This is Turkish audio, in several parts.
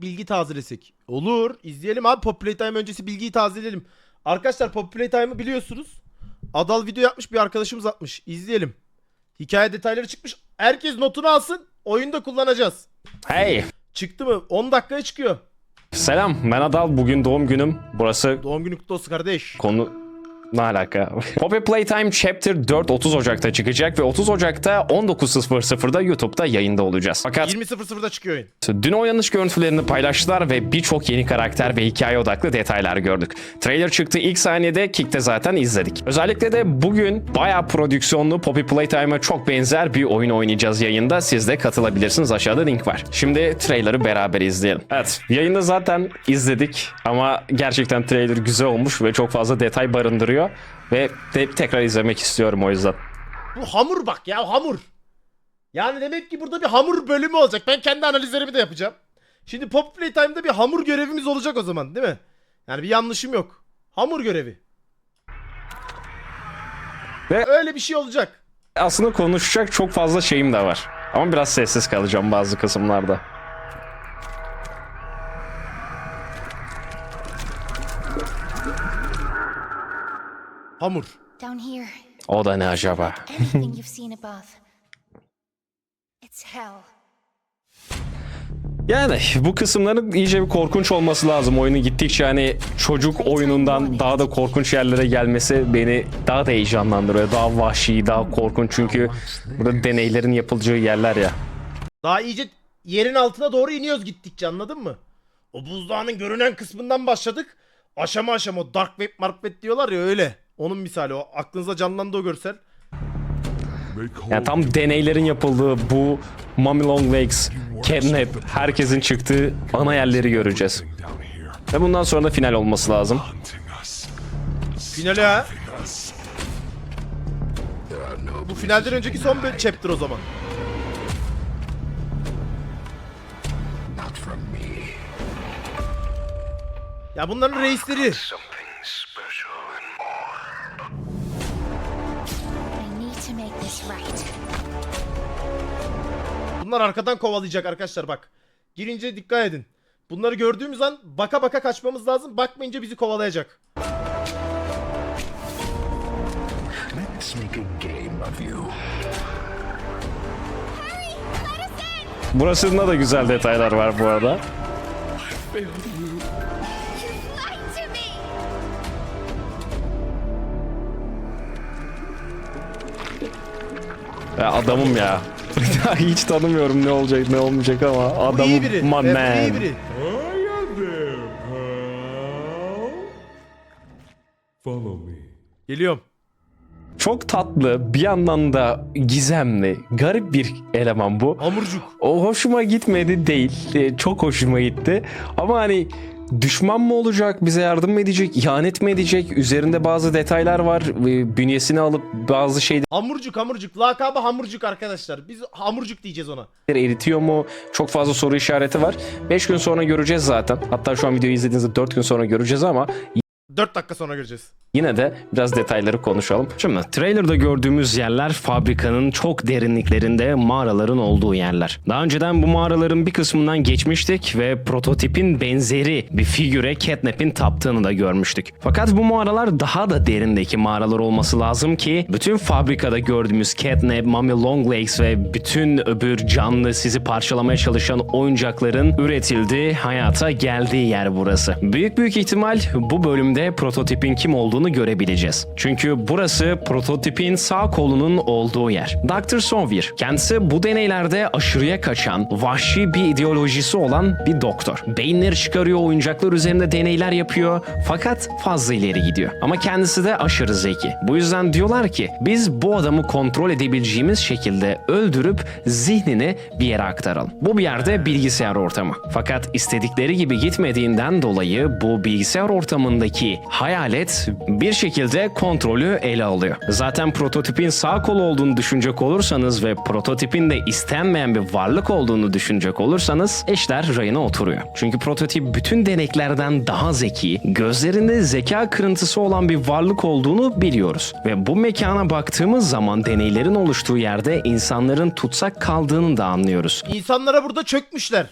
izleyip bilgi tazelesek. Olur. izleyelim abi. Pop Playtime öncesi bilgiyi tazeleyelim. Arkadaşlar Pop Playtime'ı biliyorsunuz. Adal video yapmış bir arkadaşımız atmış. İzleyelim. Hikaye detayları çıkmış. Herkes notunu alsın. Oyunda kullanacağız. Hey, Çıktı mı? 10 dakikaya çıkıyor. selam. Ben Adal. Bugün doğum günüm. Burası Doğum günü kutlu olsun kardeş. konu ne alaka? Poppy Playtime Chapter 4 30 Ocak'ta çıkacak ve 30 Ocak'ta 19.00'da YouTube'da yayında olacağız. Fakat 20.00'da çıkıyor oyun. dün oynanış görüntülerini paylaştılar ve birçok yeni karakter ve hikaye odaklı detaylar gördük. Trailer çıktı ilk saniyede Kick'te zaten izledik. Özellikle de bugün bayağı prodüksiyonlu Poppy Playtime'a çok benzer bir oyun oynayacağız yayında. Siz de katılabilirsiniz. Aşağıda link var. Şimdi trailer'ı beraber izleyelim. Evet, yayında zaten izledik ama gerçekten trailer güzel olmuş ve çok fazla detay barındırıyor ve de tekrar izlemek istiyorum o yüzden. Bu hamur bak ya hamur. Yani demek ki burada bir hamur bölümü olacak. Ben kendi analizlerimi de yapacağım. Şimdi Pop Playtime'da bir hamur görevimiz olacak o zaman değil mi? Yani bir yanlışım yok. Hamur görevi. Ve- Öyle bir şey olacak. Aslında konuşacak çok fazla şeyim de var. Ama biraz sessiz kalacağım bazı kısımlarda. Hamur. Down here, O da ne acaba? anything you've seen above. It's hell. Yani bu kısımların iyice bir korkunç olması lazım. Oyunu gittikçe hani çocuk oyunundan daha da korkunç yerlere gelmesi beni daha da heyecanlandırıyor. Daha vahşi, daha korkunç çünkü burada deneylerin yapılacağı yerler ya. Daha iyice yerin altına doğru iniyoruz gittikçe anladın mı? O buzdağının görünen kısmından başladık. Aşama aşama dark web mark web diyorlar ya öyle. Onun misali o aklınıza canlandı o görsel. Yani tam deneylerin yapıldığı bu Mummy Long Legs, Catnap, herkesin çıktığı ana yerleri göreceğiz. Ve bundan sonra da final olması lazım. Finale ha. Bu finalden önceki son bir chapter o zaman. Ya bunların reisleri. Bunlar arkadan kovalayacak arkadaşlar bak. Girince dikkat edin. Bunları gördüğümüz an baka baka kaçmamız lazım. Bakmayınca bizi kovalayacak. Let's make a game of you. Burasında da güzel detaylar var bu arada. Ya adamım ya. Hiç tanımıyorum ne olacak ne olmayacak ama Bu adamım iyi biri. my Evet, bu man. iyi biri. Follow me. Geliyorum. Çok tatlı bir yandan da gizemli garip bir eleman bu. Hamurcuk. O hoşuma gitmedi değil. E, Çok hoşuma gitti. Ama hani düşman mı olacak, bize yardım mı edecek, ihanet mi edecek? Üzerinde bazı detaylar var. E, Bünyesini alıp bazı şeyleri Hamurcuk hamurcuk. Lakabı hamurcuk arkadaşlar. Biz hamurcuk diyeceğiz ona. eritiyor mu? Çok fazla soru işareti var. 5 gün sonra göreceğiz zaten. Hatta şu an videoyu izlediğinizde 4 gün sonra göreceğiz ama 4 dakika sonra göreceğiz. Yine de biraz detayları konuşalım. Şimdi trailerda gördüğümüz yerler fabrikanın çok derinliklerinde mağaraların olduğu yerler. Daha önceden bu mağaraların bir kısmından geçmiştik ve prototipin benzeri bir figüre Catnap'in taptığını da görmüştük. Fakat bu mağaralar daha da derindeki mağaralar olması lazım ki bütün fabrikada gördüğümüz Catnap, Mummy Longlegs ve bütün öbür canlı sizi parçalamaya çalışan oyuncakların üretildiği, hayata geldiği yer burası. Büyük büyük ihtimal bu bölümde prototipin kim olduğunu görebileceğiz. Çünkü burası prototipin sağ kolunun olduğu yer. Dr. Sovir kendisi bu deneylerde aşırıya kaçan, vahşi bir ideolojisi olan bir doktor. Beyinleri çıkarıyor, oyuncaklar üzerinde deneyler yapıyor fakat fazla ileri gidiyor. Ama kendisi de aşırı zeki. Bu yüzden diyorlar ki biz bu adamı kontrol edebileceğimiz şekilde öldürüp zihnini bir yere aktaralım. Bu bir yerde bilgisayar ortamı. Fakat istedikleri gibi gitmediğinden dolayı bu bilgisayar ortamındaki hayalet bir şekilde kontrolü ele alıyor. Zaten prototipin sağ kolu olduğunu düşünecek olursanız ve prototipin de istenmeyen bir varlık olduğunu düşünecek olursanız işler rayına oturuyor. Çünkü prototip bütün deneklerden daha zeki, gözlerinde zeka kırıntısı olan bir varlık olduğunu biliyoruz. Ve bu mekana baktığımız zaman deneylerin oluştuğu yerde insanların tutsak kaldığını da anlıyoruz. İnsanlara burada çökmüşler.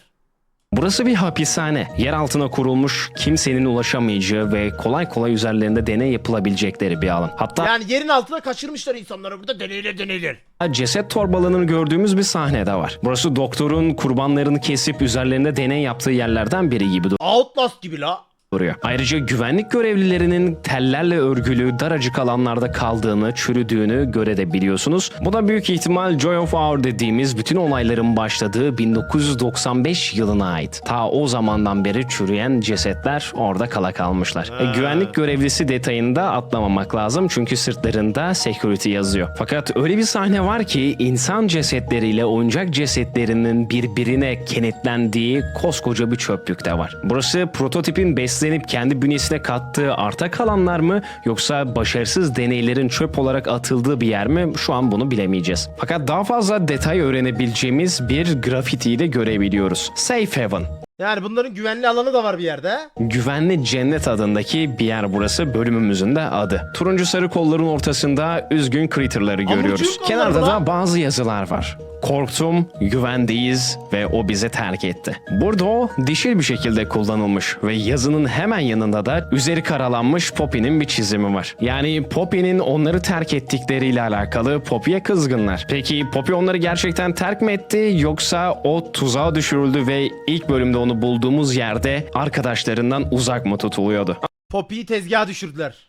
Burası bir hapishane. Yer altına kurulmuş, kimsenin ulaşamayacağı ve kolay kolay üzerlerinde deney yapılabilecekleri bir alan. Hatta Yani yerin altına kaçırmışlar insanları burada deneyler deneyler. ceset torbalarını gördüğümüz bir sahne de var. Burası doktorun kurbanlarını kesip üzerlerinde deney yaptığı yerlerden biri gibi Outlast gibi la. Duruyor. Ayrıca güvenlik görevlilerinin tellerle örgülü daracık alanlarda kaldığını, çürüdüğünü görebiliyorsunuz. Bu da büyük ihtimal Joy of Hour dediğimiz bütün olayların başladığı 1995 yılına ait. Ta o zamandan beri çürüyen cesetler orada kala kalmışlar. E, güvenlik görevlisi detayını da atlamamak lazım çünkü sırtlarında security yazıyor. Fakat öyle bir sahne var ki insan cesetleriyle oyuncak cesetlerinin birbirine kenetlendiği koskoca bir çöplük de var. Burası prototipin beslenip kendi bünyesine kattığı arta kalanlar mı yoksa başarısız deneylerin çöp olarak atıldığı bir yer mi şu an bunu bilemeyeceğiz. Fakat daha fazla detay öğrenebileceğimiz bir grafitiyi de görebiliyoruz. Safe Haven. Yani bunların güvenli alanı da var bir yerde. Güvenli Cennet adındaki bir yer burası bölümümüzün de adı. Turuncu sarı kolların ortasında üzgün Critter'ları görüyoruz. kollar Kenarda lan. da bazı yazılar var. Korktum, güvendeyiz ve o bizi terk etti. Burada o dişil bir şekilde kullanılmış ve yazının hemen yanında da üzeri karalanmış Poppy'nin bir çizimi var. Yani Poppy'nin onları terk ettikleriyle alakalı Poppy'ye kızgınlar. Peki Poppy onları gerçekten terk mi etti yoksa o tuzağa düşürüldü ve ilk bölümde onu bulduğumuz yerde arkadaşlarından uzak mı tutuluyordu? Poppy'yi tezgaha düşürdüler.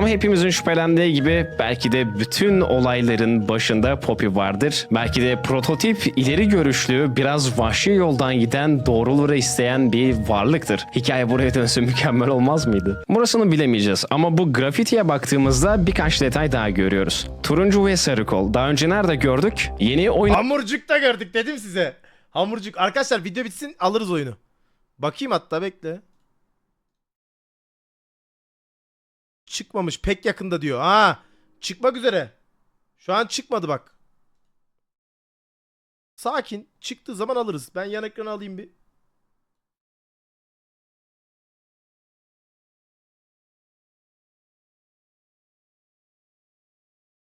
Ama hepimizin şüphelendiği gibi belki de bütün olayların başında Poppy vardır. Belki de prototip ileri görüşlü, biraz vahşi yoldan giden, doğruları isteyen bir varlıktır. Hikaye buraya dönse mükemmel olmaz mıydı? Burasını bilemeyeceğiz ama bu grafitiye baktığımızda birkaç detay daha görüyoruz. Turuncu ve sarı kol. Daha önce nerede gördük? Yeni oyun Hamurcuk'ta gördük dedim size. Hamurcuk. Arkadaşlar video bitsin alırız oyunu. Bakayım hatta bekle. Çıkmamış pek yakında diyor. Ha çıkmak üzere. Şu an çıkmadı bak. Sakin. Çıktığı zaman alırız. Ben yan ekranı alayım bir.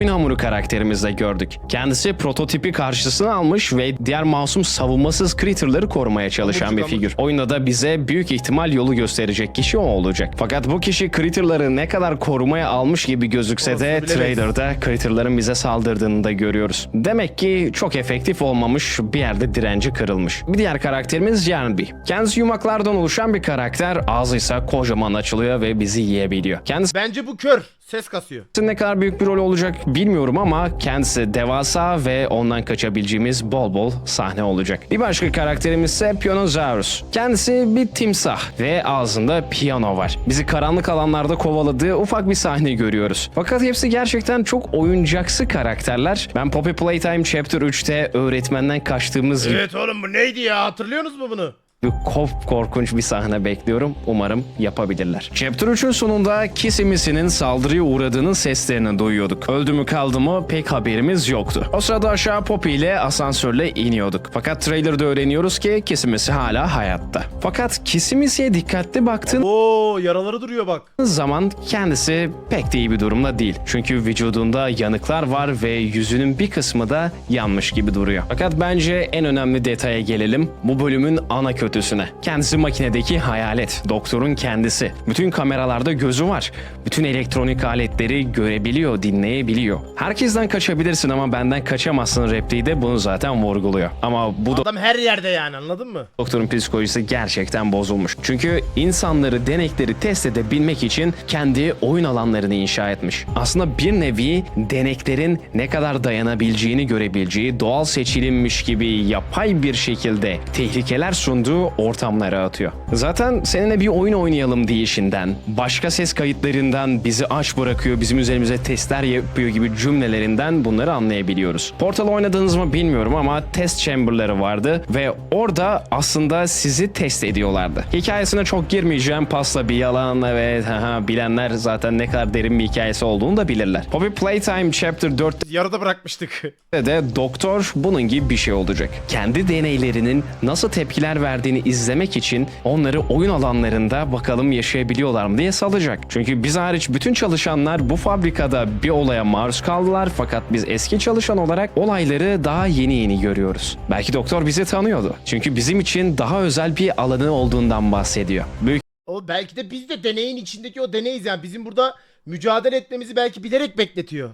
Oyun hamuru karakterimizde gördük. Kendisi prototipi karşısına almış ve diğer masum savunmasız Critter'ları korumaya çalışan bir figür. Oyunda da bize büyük ihtimal yolu gösterecek kişi o olacak. Fakat bu kişi Critter'ları ne kadar korumaya almış gibi gözükse de trailer'da Critter'ların bize saldırdığını da görüyoruz. Demek ki çok efektif olmamış, bir yerde direnci kırılmış. Bir diğer karakterimiz Yarnby. Kendisi yumaklardan oluşan bir karakter, ağzı ise kocaman açılıyor ve bizi yiyebiliyor. Kendisi Bence bu kör. Ses kasıyor. ne kadar büyük bir rol olacak bilmiyorum ama kendisi devasa ve ondan kaçabileceğimiz bol bol sahne olacak. Bir başka karakterimiz ise Pionosaurus. Kendisi bir timsah ve ağzında piyano var. Bizi karanlık alanlarda kovaladığı ufak bir sahne görüyoruz. Fakat hepsi gerçekten çok oyuncaksı karakterler. Ben Poppy Playtime Chapter 3'te öğretmenden kaçtığımız Evet oğlum bu neydi ya hatırlıyorsunuz mu bunu? Bir kop korkunç bir sahne bekliyorum. Umarım yapabilirler. Chapter 3'ün sonunda Kissimisi'nin saldırıya uğradığının seslerini duyuyorduk. Öldü mü kaldı mı pek haberimiz yoktu. O sırada aşağı Poppy ile asansörle iniyorduk. Fakat trailerda öğreniyoruz ki Kissimisi hala hayatta. Fakat Kissimisi'ye dikkatli baktığın Oo yaraları duruyor bak. zaman kendisi pek de iyi bir durumda değil. Çünkü vücudunda yanıklar var ve yüzünün bir kısmı da yanmış gibi duruyor. Fakat bence en önemli detaya gelelim. Bu bölümün ana kötüsüne. Kendisi makinedeki hayalet. Doktorun kendisi. Bütün kameralarda gözü var. Bütün elektronik aletleri görebiliyor, dinleyebiliyor. Herkesten kaçabilirsin ama benden kaçamazsın repliği de bunu zaten vurguluyor. Ama bu Adam her yerde yani anladın mı? doktorun psikolojisi gerçekten bozulmuş. Çünkü insanları denekleri test edebilmek için kendi oyun alanlarını inşa etmiş. Aslında bir nevi deneklerin ne kadar dayanabileceğini görebileceği doğal seçilinmiş gibi yapay bir şekilde tehlikeler sunduğu ortamlara atıyor. Zaten seninle bir oyun oynayalım deyişinden, başka ses kayıtlarından bizi aç bırakıyor, bizim üzerimize testler yapıyor gibi cümlelerinden bunları anlayabiliyoruz. Portal oynadınız mı bilmiyorum ama test chamber'ları vardı ve orada aslında sizi test ediyorlardı. Hikayesine çok girmeyeceğim. Pasla bir yalan ve haha, bilenler zaten ne kadar derin bir hikayesi olduğunu da bilirler. Poppy Playtime Chapter 4 Yarıda bırakmıştık. de doktor bunun gibi bir şey olacak. Kendi deneylerinin nasıl tepkiler verdiğini geldiğini izlemek için onları oyun alanlarında bakalım yaşayabiliyorlar mı diye salacak. Çünkü biz hariç bütün çalışanlar bu fabrikada bir olaya maruz kaldılar fakat biz eski çalışan olarak olayları daha yeni yeni görüyoruz. Belki doktor bizi tanıyordu. Çünkü bizim için daha özel bir alanı olduğundan bahsediyor. Büyük O belki de biz de deneyin içindeki o deneyiz yani. Bizim burada mücadele etmemizi belki bilerek bekletiyor.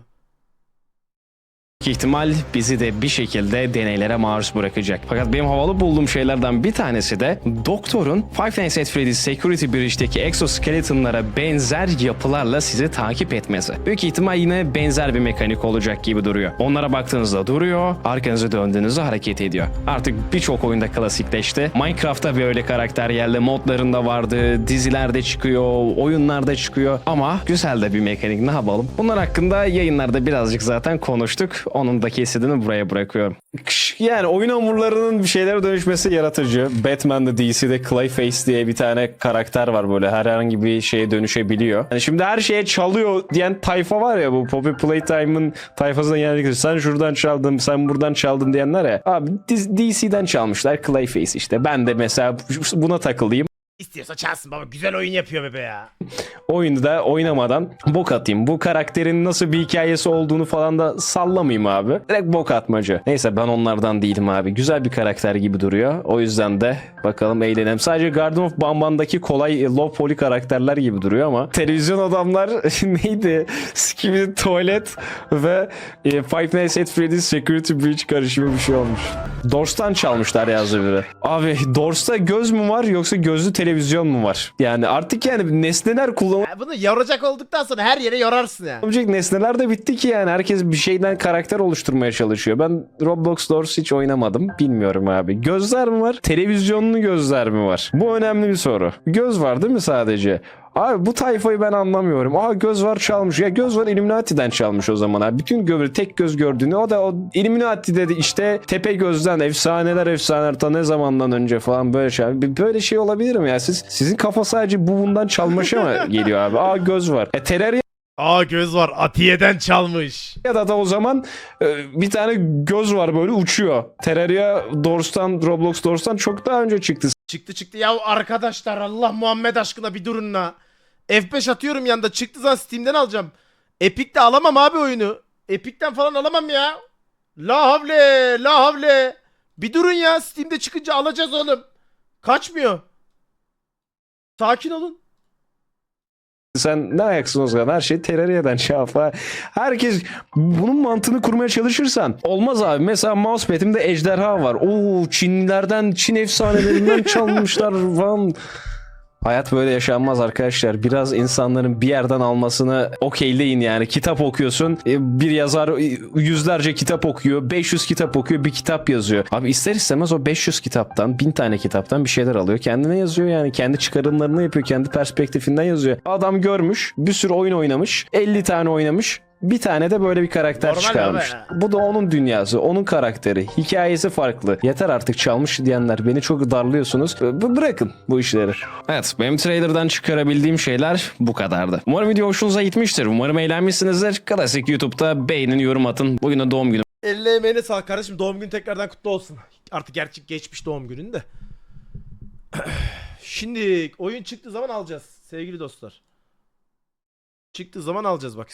İhtimal bizi de bir şekilde deneylere maruz bırakacak. Fakat benim havalı bulduğum şeylerden bir tanesi de doktorun Five Nights at Freddy's Security Breach'teki exoskeletonlara benzer yapılarla sizi takip etmesi. Büyük ihtimal yine benzer bir mekanik olacak gibi duruyor. Onlara baktığınızda duruyor, arkanızı döndüğünüzde hareket ediyor. Artık birçok oyunda klasikleşti. Minecraft'ta bir öyle karakter geldi, modlarında vardı, dizilerde çıkıyor, oyunlarda çıkıyor ama güzel de bir mekanik ne yapalım. Bunlar hakkında yayınlarda birazcık zaten konuştuk. Onun da kesidini buraya bırakıyorum. Yani oyun hamurlarının bir şeylere dönüşmesi yaratıcı. Batman'de DC'de Clayface diye bir tane karakter var böyle herhangi bir şeye dönüşebiliyor. Yani şimdi her şeye çalıyor diyen tayfa var ya bu Poppy Playtime'ın tayfasına genellikle sen şuradan çaldın sen buradan çaldın diyenler ya. Abi DC'den çalmışlar Clayface işte. Ben de mesela buna takılayım. İstiyorsa çalsın baba. Güzel oyun yapıyor bebe ya. oyunu da oynamadan bok atayım. Bu karakterin nasıl bir hikayesi olduğunu falan da sallamayayım abi. Direkt bok atmacı. Neyse ben onlardan değilim abi. Güzel bir karakter gibi duruyor. O yüzden de bakalım eğlenelim. Sadece Garden of Bamban'daki kolay low poly karakterler gibi duruyor ama televizyon adamlar neydi? Skibidi Tuvalet ve e, Five Nights at Freddy's Security Breach karışımı bir şey olmuş. Dors'tan çalmışlar yazdı biri. Abi Dors'ta göz mü var yoksa gözlü televizyon mu var? Yani artık yani nesneler kullan Ya bunu yoracak olduktan sonra her yere yorarsın yani. Nesneler de bitti ki yani herkes bir şeyden karakter oluşturmaya çalışıyor. Ben Roblox Doors hiç oynamadım. Bilmiyorum abi. Gözler mi var? Televizyonlu gözler mi var? Bu önemli bir soru. Göz var değil mi sadece? Abi bu tayfayı ben anlamıyorum. Aa göz var çalmış. Ya göz var Illuminati'den çalmış o zaman abi. Bütün göbür tek göz gördüğünü o da o Illuminati dedi işte tepe gözden efsaneler efsaneler ta ne zamandan önce falan böyle şey. Abi Böyle şey olabilir mi ya? Siz sizin kafa sadece bu bundan çalmışa mı geliyor abi? Aa göz var. E Terraria Aa göz var. Atiye'den çalmış. ya da da o zaman e, bir tane göz var böyle uçuyor. Terraria Doors'tan, Roblox Doors'tan çok daha önce çıktı. Çıktı çıktı. Ya arkadaşlar Allah Muhammed aşkına bir durun la. F5 atıyorum yanında. Çıktı zaman Steam'den alacağım. Epic'te alamam abi oyunu. Epic'ten falan alamam ya. La havle, la havle. Bir durun ya. Steam'de çıkınca alacağız oğlum. Kaçmıyor. Sakin olun. Sen ne ayaksın o zaman? Her şey Terraria'dan yap. ha. Herkes bunun mantığını kurmaya çalışırsan olmaz abi. Mesela mousepad'imde ejderha var. Oo Çinlilerden, Çin efsanelerinden çalmışlar falan. Hayat böyle yaşanmaz arkadaşlar. Biraz insanların bir yerden almasını okeyleyin yani. Kitap okuyorsun. e, Bir yazar e, yüzlerce kitap okuyor. 500 kitap okuyor. Bir kitap yazıyor. Abi ister istemez o 500 kitaptan, 1000 tane kitaptan bir şeyler alıyor. Kendine yazıyor yani. Kendi çıkarımlarını yapıyor. Kendi perspektifinden yazıyor. Adam görmüş. Bir sürü oyun oynamış. 50 tane oynamış. Bir tane de böyle bir karakter Normal çıkarmış. abi. Bu da onun dünyası, onun karakteri. Hikayesi farklı. Yeter artık çalmış diyenler. Beni çok darlıyorsunuz. B- bırakın bu işleri. Evet, benim trailer'dan çıkarabildiğim şeyler bu kadardı. Umarım video hoşunuza gitmiştir. Umarım eğlenmişsinizdir. Klasik YouTube'da beğenin, yorum atın. Bugün de doğum günüm. Elle emeğine sağlık kardeşim. Doğum günün tekrardan kutlu olsun. Artık gerçek geçmiş doğum günün de. Şimdi oyun çıktığı zaman alacağız sevgili dostlar. Çıktığı zaman alacağız bak.